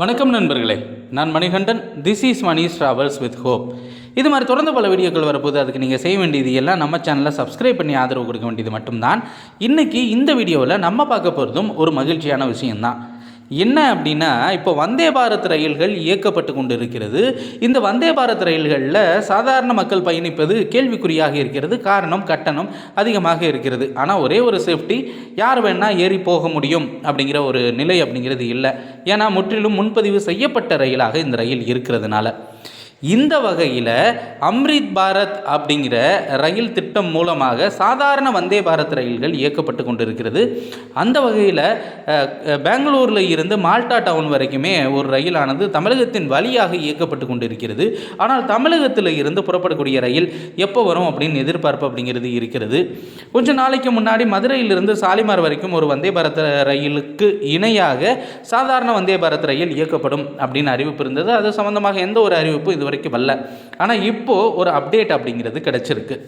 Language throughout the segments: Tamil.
வணக்கம் நண்பர்களே. நான் Manikandan. This is Mani's travels with hope இது மாதிரி தொடர்ந்து பல வீடியோக்கள் வரப்போது அதுக்கு நீங்கள் செய்ய வேண்டியது எல்லாம் நம்ம சேனலில் சப்ஸ்கிரைப் பண்ணி ஆதரவு கொடுக்க வேண்டியது மட்டும்தான். இன்றைக்கி இந்த வீடியோவில் நம்ம பார்க்க போகிறதும் ஒரு மகிழ்ச்சியான விஷயம்தான். என்ன அப்படின்னா இப்போ வந்தே பாரத் ரயில்கள் இயக்கப்பட்டு கொண்டு இருக்கிறது இந்த வந்தே பாரத் ரயில்களில் சாதாரண மக்கள் பயணிப்பது கேள்விக்குறியாக இருக்கிறது. காரணம் கட்டணம் அதிகமாக இருக்கிறது. ஆனால் ஒரே ஒரு சேஃப்டி யார் வேணால் ஏறி போக முடியும் அப்படிங்கிற ஒரு நிலை அப்படிங்கிறது இல்லை. ஏன்னா முற்றிலும் முன்பதிவு செய்யப்பட்ட ரயிலாக இந்த ரயில் இருக்கிறதுனால. இந்த வகையில் அம்ரித் பாரத் அப்படிங்கிற ரயில் திட்டம் மூலமாக சாதாரண வந்தே பாரத் ரயில்கள் இயக்கப்பட்டு கொண்டிருக்கிறது. அந்த வகையில் பெங்களூரில் இருந்து மால்டா டவுன் வரைக்குமே ஒரு ரயிலானது தமிழகத்தின் வழியாக இயக்கப்பட்டு கொண்டிருக்கிறது. ஆனால் தமிழகத்தில் இருந்து புறப்படக்கூடிய ரயில் எப்போ வரும் அப்படின்னு எதிர்பார்ப்பு அப்படிங்கிறது இருக்கிறது. கொஞ்சம் நாளைக்கு முன்னாடி மதுரையிலிருந்து சாலிமார் வரைக்கும் ஒரு வந்தே பாரத் ரயிலுக்கு இணையாக சாதாரண வந்தே பாரத் ரயில் இயக்கப்படும் அப்படின்னு அறிவிப்பு இருந்தது. அது சம்மந்தமாக எந்த ஒரு அறிவிப்பும் இது வரைக்கும் வரல. ஆனால் இப்போது ஒரு அப்டேட் அப்படிங்கிறது கிடச்சிருக்கு.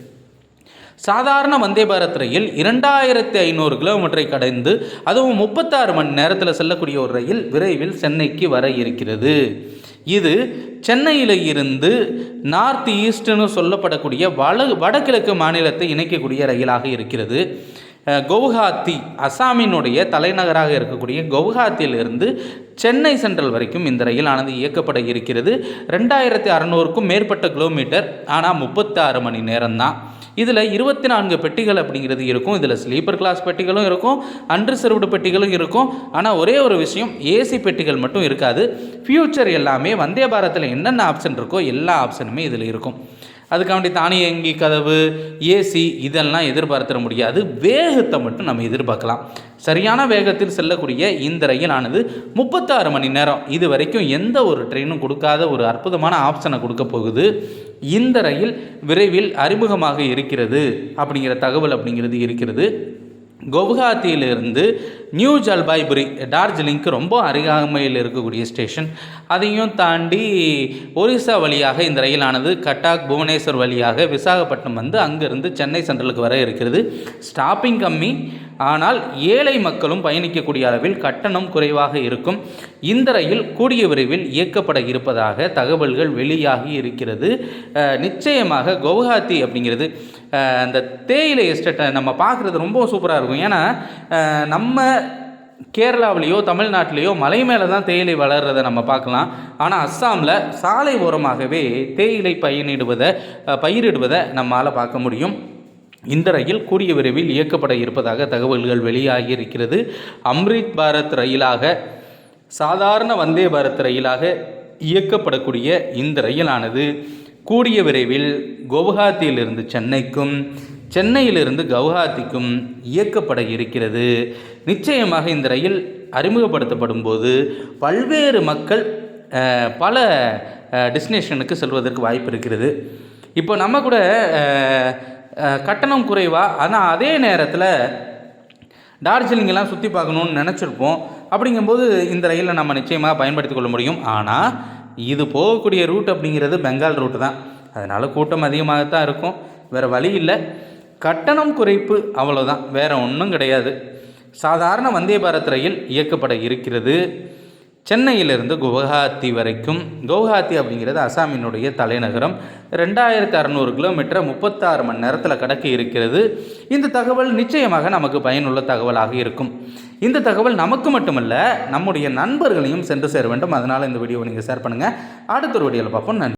சாதாரண வந்தே பாரத் ரயில் இரண்டாயிரத்தி ஐநூறு கிலோமீட்டரை கடந்து அதுவும் முப்பத்தாறு மணி நேரத்தில் செல்லக்கூடிய ஒரு ரயில் விரைவில் சென்னைக்கு வர இருக்கிறது. இது சென்னையில் இருந்து நார்த் ஈஸ்ட்னு சொல்லப்படக்கூடிய வட வடகிழக்கு மாநிலத்தை இணைக்கக்கூடிய ரயிலாக இருக்கிறது. கவுஹாத்தி அசாமினுடைய தலைநகராக இருக்கக்கூடிய கவுஹாத்தியிலிருந்து சென்னை சென்ட்ரல் வரைக்கும் இந்த ரயிலானது இயக்கப்பட இருக்கிறது. ரெண்டாயிரத்தி அறநூறுக்கும் மேற்பட்ட கிலோமீட்டர் ஆனால் முப்பத்தாறு மணி நேரம்தான். இதில் இருபத்தி நான்கு பெட்டிகள் அப்படிங்கிறது இருக்கும். இதில் ஸ்லீப்பர் கிளாஸ் பெட்டிகளும் இருக்கும். அன்ரிசர்வ்டு பெட்டிகளும் இருக்கும். ஆனால் ஒரே ஒரு விஷயம் ஏசி பெட்டிகள் மட்டும் இருக்காது. ஃப்யூச்சர் எல்லாமே வந்தே பாரத்தில் என்னென்ன ஆப்ஷன் இருக்கோ எல்லா ஆப்ஷனுமே இதில் இருக்கும். அதுக்காண்டி தானியங்கி கதவு ஏசி இதெல்லாம் எதிர்பார்த்திட முடியாது. வேகத்தை மட்டும் நம்ம எதிர்பார்க்கலாம். சரியான வேகத்தில் செல்லக்கூடிய இந்த ரயிலானது முப்பத்தாறு மணி நேரம். இது வரைக்கும் எந்த ஒரு ட்ரெயினும் கொடுக்காத ஒரு அற்புதமான ஆப்ஷனை கொடுக்க போகுது. இந்த ரயில் விரைவில் அறிமுகமாக இருக்கிறது அப்படிங்கிற தகவல் அப்படிங்கிறது இருக்கிறது. குவஹாத்தியிலிருந்து நியூ ஜல்பாய்புரி டார்ஜிலிங்க்கு ரொம்ப அருகாமையில் இருக்கக்கூடிய ஸ்டேஷன். அதையும் தாண்டி ஒரிசா வழியாக இந்த ரயிலானது கட்டாக் புவனேஸ்வர் வழியாக விசாகப்பட்டினம் வந்து அங்கேருந்து சென்னை சென்ட்ரலுக்கு வர இருக்கிறது. ஸ்டாப்பிங் கம்மி. ஆனால் ஏழை மக்களும் பயணிக்கக்கூடிய அளவில் கட்டணம் குறைவாக இருக்கும். இந்த ரயில் கூடிய விரைவில் இயக்கப்பட இருப்பதாக தகவல்கள் வெளியாகி இருக்கிறது. நிச்சயமாக குவஹாத்தி அப்படிங்கிறது அந்த தேயிலை எஸ்டேட்டை நம்ம பார்க்குறது ரொம்ப சூப்பராக இருக்கும். ஏன்னா நம்ம கேரளாவிலேயோ தமிழ்நாட்டிலேயோ மலை மேலே தான் தேயிலை வளர்கிறத நம்ம பார்க்கலாம். ஆனால் அஸ்ஸாமில் சாலை ஓரமாகவே தேயிலை பயனிடுவதை பயிரிடுவதை நம்மால் பார்க்க முடியும். இந்த ரயில் கூடிய விரைவில் இயக்கப்பட இருப்பதாக தகவல்கள் வெளியாகி இருக்கிறது. அம்ரித் பாரத் ரயிலாக சாதாரண வந்தே பாரத் ரயிலாக இயக்கப்படக்கூடிய இந்த ரயிலானது கூடிய விரைவில் குவஹாத்தியிலிருந்து சென்னைக்கும் சென்னையிலிருந்து கவுஹாத்திக்கும் இயக்கப்பட இருக்கிறது. நிச்சயமாக இந்த ரயில் அறிமுகப்படுத்தப்படும் போது பல்வேறு மக்கள் பல டெஸ்டினேஷனுக்கு செல்வதற்கு வாய்ப்பு இருக்கிறது. இப்போ நம்ம கூட கட்டணம் குறைவாக ஆனால் அதே நேரத்தில் டார்ஜிலிங்கெல்லாம் சுற்றி பார்க்கணுன்னு நினச்சிருப்போம். அப்படிங்கும்போது இந்த ரயிலை நம்ம நிச்சயமாக பயன்படுத்தி கொள்ள முடியும். ஆனால் இது போகக்கூடிய ரூட் அப்படிங்கிறது பெங்கால் ரூட்டு தான். அதனால் கூட்டம் அதிகமாக தான் இருக்கும். வேறு வழி இல்லை. கட்டணம் குறைப்பு அவ்வளோதான் வேறு ஒன்றும் கிடையாது. சாதாரண வந்தே பாரத் ரயில் இயக்கப்பட இருக்கிறது. சென்னையிலிருந்து குவஹாத்தி வரைக்கும். குவஹாத்தி அப்படிங்கிறது அசாமினுடைய தலைநகரம். ரெண்டாயிரத்தி அறநூறு கிலோமீட்டர் முப்பத்தாறு மணி நேரத்தில் கடக்க இருக்கிறது. இந்த தகவல் நிச்சயமாக நமக்கு பயனுள்ள தகவலாக இருக்கும். இந்த தகவல் நமக்கு மட்டுமல்ல நம்முடைய நண்பர்களையும் சென்று சேர வேண்டும். அதனால் இந்த வீடியோவை நீங்கள் ஷேர் பண்ணுங்கள் அடுத்த ஒரு வீடியோவில் பார்ப்போம். நன்றி.